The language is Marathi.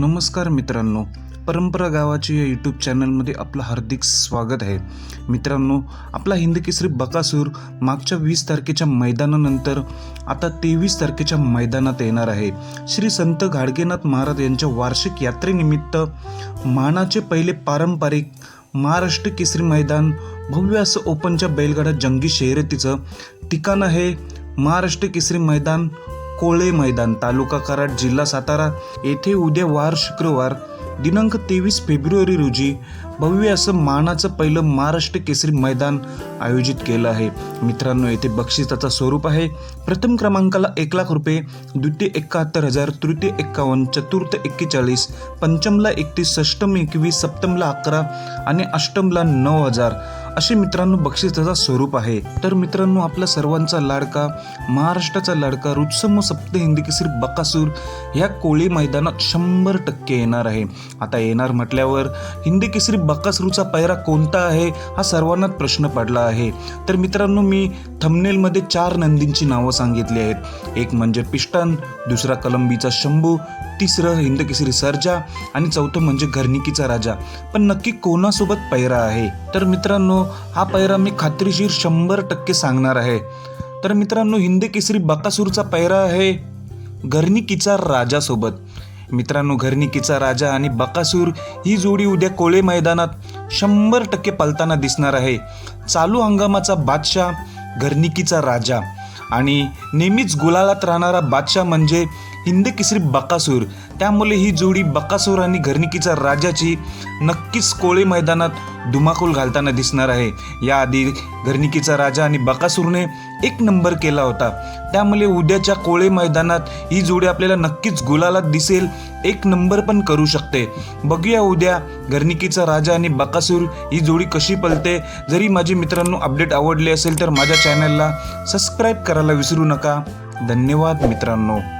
नमस्कार मित्रांनो. परंपरा गावाच्या या यूट्यूब चॅनलमध्ये आपलं हार्दिक स्वागत आहे. मित्रांनो आपला हिंद केसरी बकासूर मागच्या वीस तारखेच्या मैदानानंतर आता तेवीस तारखेच्या मैदानात येणार आहे. श्री संत गाडगेनाथ महाराज यांच्या वार्षिक यात्रेनिमित्त मानाचे पहिले पारंपरिक महाराष्ट्र केसरी मैदान भव्य असं ओपनच्या बैलगाडा जंगी शर्यतीचं ठिकाण आहे. महाराष्ट्र केसरी मैदान कोळे मैदान तालुका कराड जिल्हा सातारा येथे उद्या वार शुक्रवार दिनांक तेवीस फेब्रुवारी रोजी भव्य असं मानाचं पहिलं महाराष्ट्र केसरी मैदान आयोजित केलं आहे. मित्रांनो येथे बक्षिसाचं स्वरूप आहे. प्रथम क्रमांकाला एक लाख रुपये द्वितीय एकाहत्तर हजार तृतीय एक्कावन्न चतुर्थ एक्केचाळीस पंचमला एकतीस षष्टम एकवीस सप्तमला अकरा आणि अष्टमला नऊ हजार. असे मित्रांनो बक्षिसाचा स्वरूप आहे. तर मित्रांनो आपला सर्वांचा लाडका महाराष्ट्राचा लाडका रुत्सम सप्त हिंदी केसरी बकासूर ह्या कोळी मैदानात शंभर टक्के येणार आहे. आता येणार म्हटल्यावर हिंदी केसरी बकासूरचा पैरा कोणता आहे हा सर्वांनाच प्रश्न पडला आहे. तर मित्रांनो मी थमनेलमध्ये चार नंदींची नावं सांगितली आहेत. एक म्हणजे पिस्टन दुसरा कलंबीचा शंभू तिसरं हिंद केसरी सर्जा आणि चौथं म्हणजे घरनिकीचा राजा. पण नक्की कोणासोबत पैरा आहे? तर मित्रांनो हा पैरा मी खात्रीशीर शंभर टक्के सांगणार आहे. तर मित्रांनो हिंद केसरी बकासूरचा पैरा आहे घरनिकीचा राजासोबत. मित्रांनो घरनिकीचा राजा आणि बकासूर ही जोडी उद्या कोळे मैदानात शंभर टक्के पलताना दिसणार आहे. चालू हंगामाचा बादशाह घरनिकीचा राजा. आणि नेहमीच गुलालात राहणारा बादशाह म्हणजे हिंद केसरी बकासूर. त्यामुळे ही जोडी बकासूर आणि घरनिकीचा राजाची नक्कीच कोळे मैदानात धुमाकूल घालताना दिसणार आहे. याआधी घरनिकीचा राजा आणि बकासूरने एक नंबर केला होता. त्यामुळे उद्याच्या कोळे मैदानात ही जोडी आपल्याला नक्कीच गुलालात दिसेल. एक नंबर पण करू शकते. बघूया उद्या घरनिकीचा राजा आणि बकासूर ही जोडी कशी पलते. जरी माझे मित्रांनो अपडेट आवडले असेल तर माझ्या चॅनलला सबस्क्राईब करायला विसरू नका. धन्यवाद मित्रांनो.